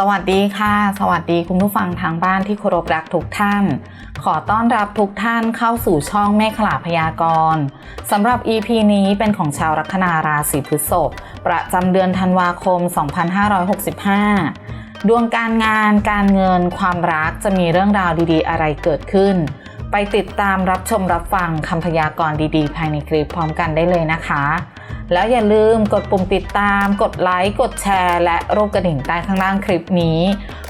สวัสดีค่ะ สวัสดีคุณผู้ฟังทางบ้านที่เคารพรักทุกท่าน ขอต้อนรับทุกท่านเข้าสู่ช่องแม่ขลาพยากรณ์สำหรับ EP นี้เป็นของชาวลัคนาราศีพฤษภประจำเดือนธันวาคม 2565 ดวงการงานการเงินความรักจะมีเรื่องราวดีๆ อะไรเกิดขึ้น ไปติดตามรับชมรับฟังคำพยากรณ์ดีๆ ภายในคลิปพร้อมกันได้เลยนะคะ แล้วอย่าลืมกดปุ่มติดตาม กดไลค์ กดแชร์ และรูปกระดิ่งใต้ข้างล่างคลิปนี้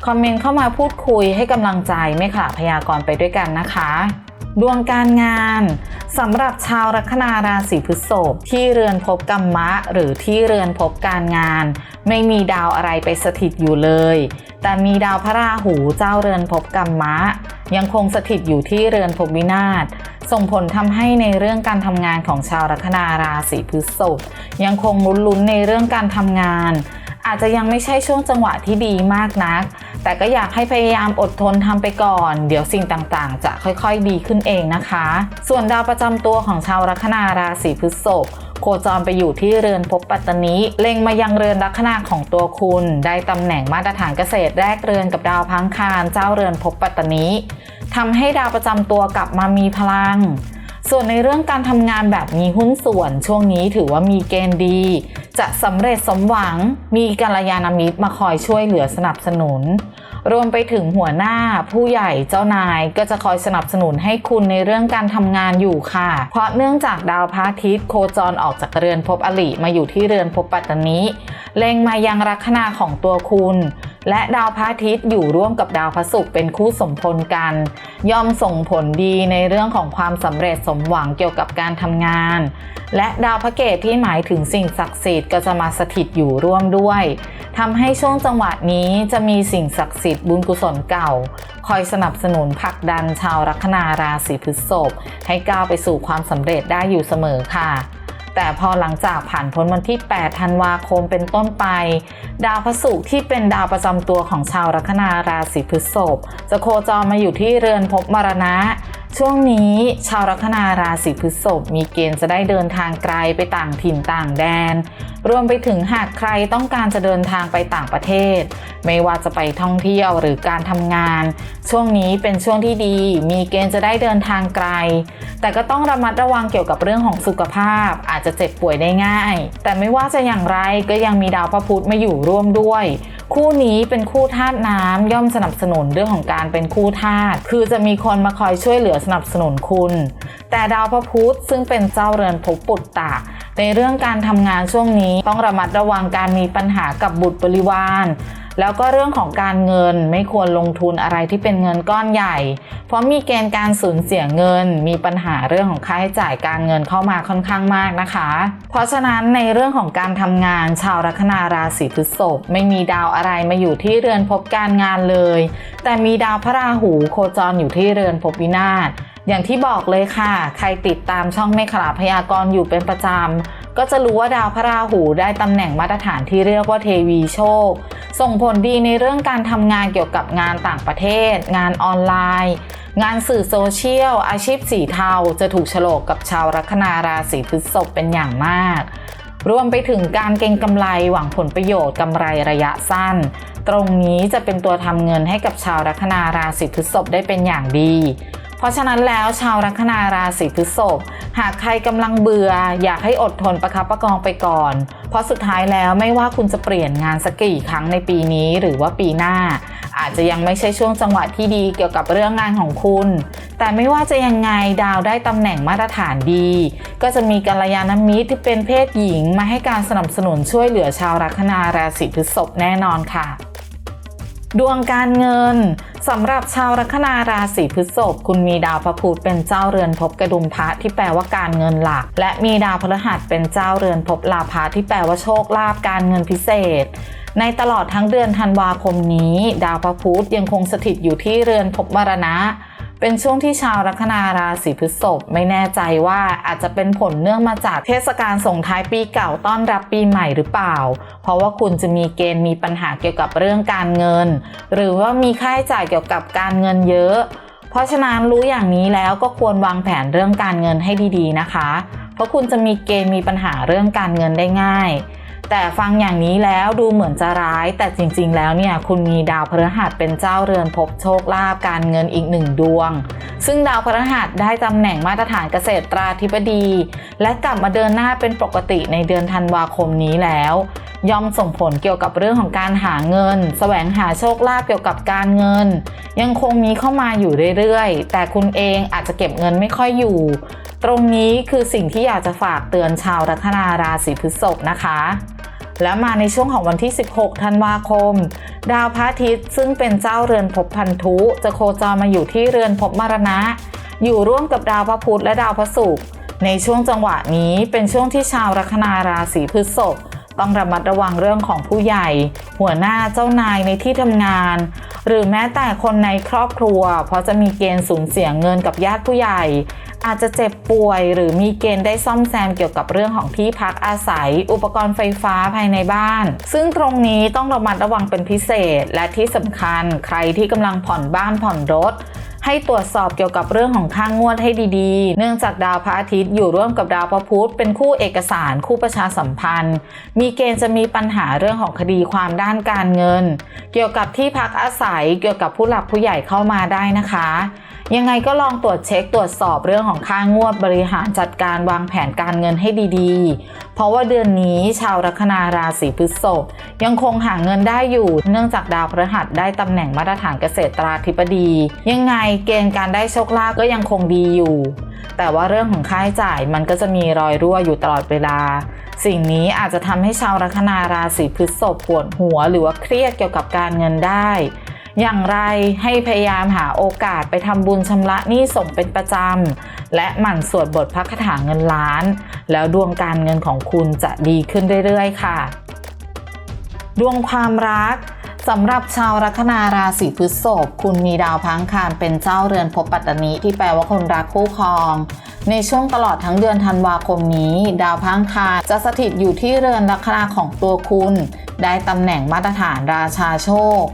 คอมเมนต์เข้ามาพูดคุยให้กำลังใจไม่ขาดพยากรณ์ไปด้วยกันนะคะ ดวงการงานสำหรับชาวลัคนาราศีพฤษภที่เรือนภพกรรมะ หรือที่เรือนภพการงาน ไม่มีดาวอะไรไปสถิตอยู่เลย แต่มีดาวพระราหูเจ้าเรือนภพกรรมะ ยังคงสถิตอยู่ที่เรือนภพวินาศ ส่งผลทำให้ในเรื่องการทำงานของชาวลัคนาราศีพฤษภยังคงลุ้นๆในเรื่องการทำงาน อาจจะยังไม่ใช่ช่วงจังหวะที่ดีมากนัก แต่ก็อยากให้พยายามอดทนทำไปก่อน เดี๋ยวสิ่งต่างๆ จะค่อยๆดีขึ้นเองนะคะ ส่วนดาวประจำตัวของชาวลัคนาราศีพฤษภโคจรไปอยู่ที่เรือนภพปัตตนิเล็งมายังเรือนลัคนาของตัวคุณ ได้ตำแหน่งมาตรฐานเกษตรแรกเรือนกับดาวพังคารเจ้าเรือนภพปัตตนิ ทำให้ดาวประจำตัวกลับมามีพลัง ส่วนในเรื่องการทำงานแบบมีหุ้นส่วน ช่วงนี้ถือว่ามีเกณฑ์ดี จะสำเร็จสมหวัง มีกัลยาณมิตรมาคอยช่วยเหลือสนับสนุน รวมไปถึงหัวหน้าผู้ใหญ่เจ้านายก็จะคอยสนับสนุนให้คุณในเรื่องการทำงานอยู่ค่ะ เพราะเนื่องจากดาวพระอาทิตย์โคจรออกจากเรือนภพอลิมาอยู่ที่เรือนภพปัตตนิเล็งมายังลัคนาของตัวคุณ และดาวพระอาทิตย์อยู่ร่วมกับดาวพระศุกร์เป็นคู่สมพลกัน ย่อมส่งผลดีในเรื่องของความสำเร็จสมหวังเกี่ยวกับการทำงาน และดาวพระเกตที่หมายถึงสิ่งศักดิ์สิทธิ์ก็จะมาสถิตอยู่ร่วมด้วยทำให้ช่วงจังหวะนี้จะมีสิ่งศักดิ์สิทธิ์บุญกุศลเก่า คอยสนับสนุนผลักดันชาวลัคนาราศีพฤษภให้ก้าวไปสู่ความสำเร็จได้อยู่เสมอค่ะ แต่พอหลังจากผ่านพ้นวันที่ 8 ธันวาคมเป็นต้นไป ดาวพระศุกร์ที่เป็นดาวประจำตัวของชาวลัคนาราศีพฤษภจะโคจรมาอยู่ที่เรือนภพมรณะช่วงนี้ชาวลัคนาราศีพฤษภมีเกณฑ์จะได้เดินทางไกลไปต่างถิ่นต่างแดน รวมไปถึงหากใครต้องการจะเดินทางไปต่างประเทศ ไม่ว่าจะไปท่องเที่ยวหรือการทำงาน ช่วงนี้เป็นช่วงที่ดี มีเกณฑ์จะได้เดินทางไกล แต่ก็ต้องระมัดระวังเกี่ยวกับเรื่องของสุขภาพ อาจจะเจ็บป่วยได้ง่าย แต่ไม่ว่าจะอย่างไรก็ยังมีดาวพระพุธมาอยู่ร่วมด้วย คู่นี้เป็นคู่ธาตุน้ำย่อมสนับสนุนเรื่องของการเป็นคู่ธาตุคือจะมีคนมาคอยช่วยเหลือสนับสนุนคุณ แต่ดาวพระพุธซึ่งเป็นเจ้าเรือนภพปุตตะ ในเรื่องการทำงานช่วงนี้ต้องระมัดระวังการมีปัญหากับบุตรบริวาร แล้วก็เรื่องของการเงินไม่ควรลงทุนอะไรที่เป็นเงินก้อนใหญ่ เพราะมีเกณฑ์การสูญเสียเงิน มีปัญหาเรื่องของค่าใช้จ่ายการเงินเข้ามาค่อนข้างมากนะคะ เพราะฉะนั้นในเรื่องของการทำงานชาวลัคนาราศีพฤษภไม่มีดาวอะไรมาอยู่ที่เรือนภพการงานเลย แต่มีดาวพระราหูโคจรอยู่ที่เรือนภพวินาศ อย่างที่บอกเลยค่ะ ใครติดตามช่องเมฆขลาพยากรณ์อยู่เป็นประจำ ก็จะรู้ว่าดาวพระราหูได้ตำแหน่งมาตรฐานที่เรียกว่าเทวีโชค ส่งผลดีในเรื่องการทำงานเกี่ยวกับงานต่างประเทศ งานออนไลน์ งานสื่อโซเชียล อาชีพสีเทาจะถูกฉลกกับชาวลัคนาราศีพฤษภเป็นอย่างมาก รวมไปถึงการเก็งกำไรหวังผลประโยชน์กำไรระยะสั้น ตรงนี้จะเป็นตัวทำเงินให้กับชาวลัคนาราศีพฤษภได้เป็นอย่างดี เพราะฉะนั้นแล้วชาวลัคนาราศีพฤษภหากใครกำลังเบื่อ อยากให้อดทนประคับประคองไปก่อน เพราะสุดท้ายแล้วไม่ว่าคุณจะเปลี่ยนงานสักกี่ครั้งในปีนี้หรือว่าปีหน้า อาจจะยังไม่ใช่ช่วงจังหวะที่ดีเกี่ยวกับเรื่องงานของคุณ แต่ไม่ว่าจะยังไงดาวได้ตำแหน่งมาตรฐานดี ก็จะมีกัลยาณมิตรที่เป็นเพศหญิงมาให้การสนับสนุนช่วยเหลือชาวลัคนาราศีพฤษภแน่นอนค่ะ ดวงการเงินสำหรับชาวลัคนาราศีพฤษภคุณมีดาวพระพุธเป็นเจ้าเรือนภพกระดุมพระที่แปลว่าการเงินหลัก และมีดาวพฤหัสเป็นเจ้าเรือนภพลาภะที่แปลว่าโชคลาภการเงินพิเศษ ในตลอดทั้งเดือนธันวาคมนี้ ดาวพระพุธยังคงสถิตอยู่ที่เรือนภพมรณะ เป็นช่วงที่ชาวลัคนาราศีพฤษภไม่แน่ใจว่าอาจจะเป็นผลเนื่องมาจากเทศกาลส่งท้ายปีเก่าต้อนรับปีใหม่หรือเปล่า เพราะว่าคุณจะมีเกณฑ์มีปัญหาเกี่ยวกับเรื่องการเงิน หรือว่ามีค่าใช้จ่ายเกี่ยวกับการเงินเยอะ เพราะฉะนั้นรู้อย่างนี้แล้วก็ควรวางแผนเรื่องการเงินให้ดีๆนะคะ เพราะคุณจะมีเกณฑ์มีปัญหาเรื่องการเงินได้ง่าย แต่ฟังอย่างนี้แล้วดูเหมือนจะร้าย แต่จริงๆ แล้วเนี่ยคุณมีดาวพฤหัสเป็นเจ้าเรือนภพโชคลาภการเงินอีกหนึ่งดวง ซึ่งดาวพฤหัสได้ตำแหน่งมาตรฐานเกษตรราธิบดี และกลับมาเดินหน้าเป็นปกติในเดือนธันวาคมนี้แล้ว ย่อมส่งผลเกี่ยวกับเรื่องของการหาเงินแสวงหาโชคลาภเกี่ยวกับการเงิน ยังคงมีเข้ามาอยู่เรื่อยๆ แต่คุณเองอาจจะเก็บเงินไม่ค่อยอยู่ ตรงนี้คือสิ่งที่อยากจะฝากเตือนชาวลัคนาราศีพฤษภนะคะ และมาในช่วงของวันที่ 16 ธันวาคม ดาวพระอาทิตย์ซึ่งเป็นเจ้าเรือนภพพันธุจะโคจรมาอยู่ที่เรือนภพมรณะ อยู่ร่วมกับดาวพระพุธและดาวพระศุกร์ในช่วงจังหวะนี้เป็นช่วงที่ชาวลัคนาราศีพฤษภต้องระมัดระวังเรื่องของผู้ใหญ่ หัวหน้าเจ้านายในที่ทำงาน หรือแม้แต่คนในครอบครัว เพราะจะมีเกณฑ์สูญเสียเงินกับญาติผู้ใหญ่ อาจจะเจ็บป่วย หรือมีเกณฑ์ได้ซ่อมแซมเกี่ยวกับเรื่องของที่พักอาศัย อุปกรณ์ไฟฟ้าภายในบ้าน ซึ่งตรงนี้ต้องระมัดระวังเป็นพิเศษ และที่สำคัญใครที่กำลังผ่อนบ้านผ่อนรถให้ตรวจสอบเกี่ยวกับเรื่องของค่างงวดให้ดีๆ เนื่องจากดาวพระอาทิตย์อยู่ร่วมกับดาวพระพุธเป็นคู่เอกสารคู่ประชาสัมพันธ์ มีเกณฑ์จะมีปัญหาเรื่องของคดีความด้านการเงิน เกี่ยวกับที่พักอาศัยเกี่ยวกับผู้หลักผู้ใหญ่เข้ามาได้นะคะ ยังไงก็ลองตรวจเช็คตรวจสอบเรื่องของค่างวดบริหารจัดการวางแผนการเงินให้ดีๆ เพราะว่าเดือนนี้ชาวลัคนาราศีพฤษภยังคงหาเงินได้อยู่ เนื่องจากดาวพฤหัสได้ตำแหน่งมาตรฐานเกษตราธิบดี ยังไงเกณฑ์การได้โชคลาภก็ยังคงดีอยู่ แต่ว่าเรื่องของค่าใช้จ่ายมันก็จะมีรอยรั่วอยู่ตลอดเวลา สิ่งนี้อาจจะทำให้ชาวลัคนาราศีพฤษภปวดหัว หรือว่าเครียดเกี่ยวกับการเงินได้ อย่างไรให้พยายามหาโอกาสไปทำบุญชำระหนี้ส่งเป็นประจำ และหมั่นสวดบทพระคาถาเงินล้าน แล้วดวงการเงินของคุณจะดีขึ้นเรื่อยๆ ค่ะ ดวงความรักสำหรับชาวลัคนาราศีพฤษภคุณมีดาวพังคารเป็นเจ้าเรือนภพปัตตนิที่แปลว่าคนรักคู่ครอง ในช่วงตลอดทั้งเดือนธันวาคมนี้ ดาวพังคารจะสถิตอยู่ที่เรือนลัคนาของตัวคุณ ได้ตำแหน่งมาตรฐานราชาโชค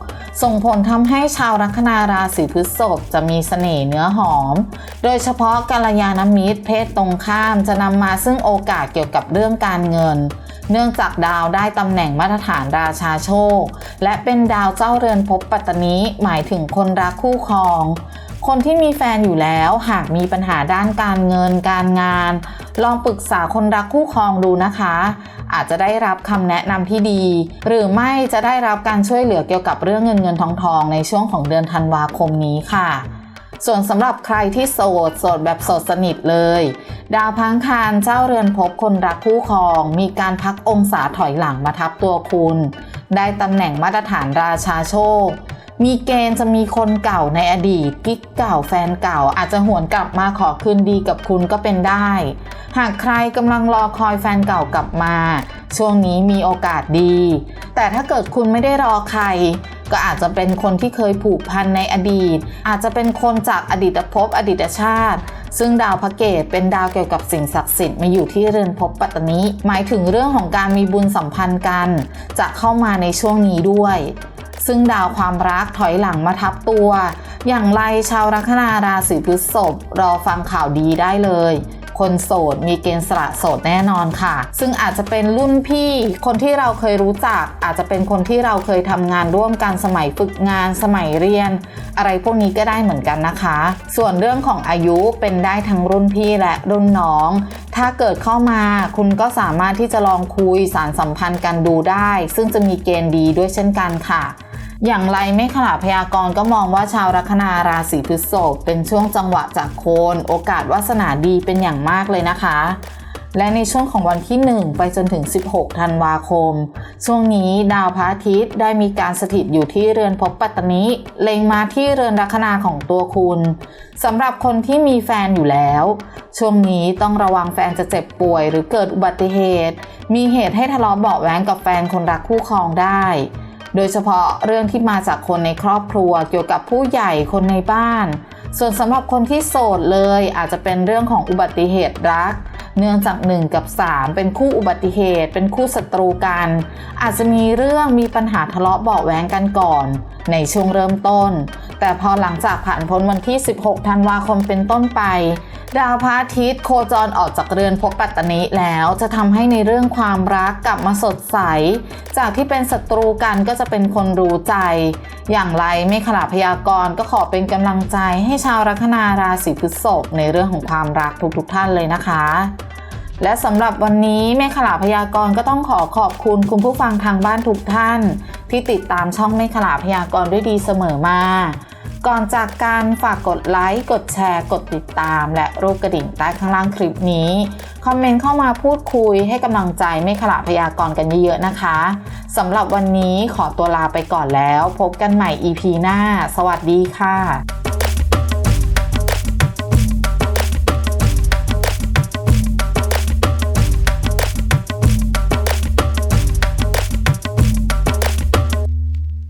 ส่งผลทำให้ชาวลัคนาราศีพฤษภจะมีเสน่ห์เนื้อหอม โดยเฉพาะกัลยาณมิตรเพศตรงข้ามจะนำมาซึ่งโอกาสเกี่ยวกับเรื่องการเงิน เนื่องจากดาวได้ตำแหน่งมาตรฐานราชาโชค และเป็นดาวเจ้าเรือนภพปัตตนิหมายถึงคนรักคู่ครอง คนที่มีแฟนอยู่แล้วหากมีปัญหาด้านการเงินการงาน ลองปรึกษาคนรักคู่ครองดูนะคะ อาจจะได้รับคำแนะนำที่ดี หรือไม่จะได้รับการช่วยเหลือเกี่ยวกับเรื่องเงินเงินทองทองในช่วงของเดือนธันวาคมนี้ค่ะ ส่วนสำหรับใครที่โสดโสดแบบโสดสนิทเลย ดาวพังคารเจ้าเรือนภพคนรักคู่ครอง มีการพักองศาถอยหลังมาทับตัวคุณ ได้ตำแหน่งมาตรฐานราชาโชค มีเกณฑ์จะมีคนเก่าในอดีตกิ๊กเก่าแฟนเก่า อาจจะหวนกลับมาขอคืนดีกับคุณก็เป็นได้ หากใครกำลังรอคอยแฟนเก่ากลับมา ช่วงนี้มีโอกาสดี แต่ถ้าเกิดคุณไม่ได้รอใคร ก็อาจจะเป็นคนที่เคยผูกพันในอดีต อาจจะเป็นคนจากอดีตภพอดีตชาติ ซึ่งดาวพระเกตเป็นดาวเกี่ยวกับสิ่งศักดิ์สิทธิ์มาอยู่ที่เรือนภพปัตตนิหมายถึงเรื่องของการมีบุญสัมพันธ์กัน จะเข้ามาในช่วงนี้ด้วย ซึ่งดาวความรักถอยหลังมาทับตัว อย่างไรชาวลัคนาราศีพฤษภรอฟังข่าวดีได้เลยคนโสดมีเกณฑ์สละโสดแน่นอนค่ะ ซึ่งอาจจะเป็นรุ่นพี่ คนที่เราเคยรู้จัก อาจจะเป็นคนที่เราเคยทำงานร่วมกันสมัยฝึกงานสมัยเรียน อะไรพวกนี้ก็ได้เหมือนกันนะคะ ส่วนเรื่องของอายุเป็นได้ทั้งรุ่นพี่และรุ่นน้อง ถ้าเกิดเข้ามาคุณก็สามารถที่จะลองคุยสารสัมพันธ์กันดูได้ ซึ่งจะมีเกณฑ์ดีด้วยเช่นกันค่ะ อย่างไรไม่ขลาพยากรณ์ก็มองว่าชาวลัคนาราศีพฤษภเป็นช่วงจังหวะจากโคนโอกาสวาสนาดีเป็นอย่างมากเลยนะคะ และในช่วงของวันที่ 1 ไปจนถึง 16 ธันวาคม ช่วงนี้ดาวพระอาทิตย์ได้มีการสถิตอยู่ที่เรือนภพปัตตนิเล็งมาที่เรือนลัคนาของตัวคุณสำหรับคนที่มีแฟนอยู่แล้ว ช่วงนี้ต้องระวังแฟนจะเจ็บป่วย หรือเกิดอุบัติเหตุ มีเหตุให้ทะเลาะเบาะแว้งกับแฟนคนรักคู่ครองได้ โดยเฉพาะเรื่องที่มาจากคนในครอบครัวเกี่ยวกับผู้ใหญ่คนในบ้าน ส่วนสำหรับคนที่โสดเลยอาจจะเป็นเรื่องของอุบัติเหตุรัก เนื่องจาก 1 กับ 3 เป็นคู่อุบัติเหตุ เป็นคู่ศัตรูกัน อาจจะมีเรื่องมีปัญหาทะเลาะเบาะแว้งกันก่อน ในช่วงเริ่มต้น แต่พอหลังจากผ่านพ้นวันที่ 16 ธันวาคมเป็นต้นไป ดาวพระอาทิตย์โคจรออกจากเรือนภพปัตตนิแล้วจะทำให้ในเรื่องความรักกลับมาสดใส จากที่เป็นศัตรูกันก็จะเป็นคนรู้ใจ อย่างไรไม่ขลาพยากรณ์ก็ขอเป็นกำลังใจให้ชาวลัคนาราศีพฤษภในเรื่องของความรักทุกๆทท่านเลยนะคะ และสำหรับวันนี้แม่ขลาพยากรณ์ก็ต้องขอขอบคุณคุณผู้ฟังทางบ้านทุกท่าน ที่ติดตามช่องแม่ขลาพยากรณ์ด้วยดีเสมอมา ก่อนจากการฝากกดไลค์ กดแชร์ กดติดตาม และรูปกระดิ่งใต้ข้างล่างคลิปนี้ คอมเมนต์เข้ามาพูดคุยให้กำลังใจไม่ขลาพยากรณ์กันเยอะๆนะคะสำหรับวันนี้ขอตัวลาไปก่อนแล้ว พบกันใหม่ EP หน้า สวัสดีค่ะ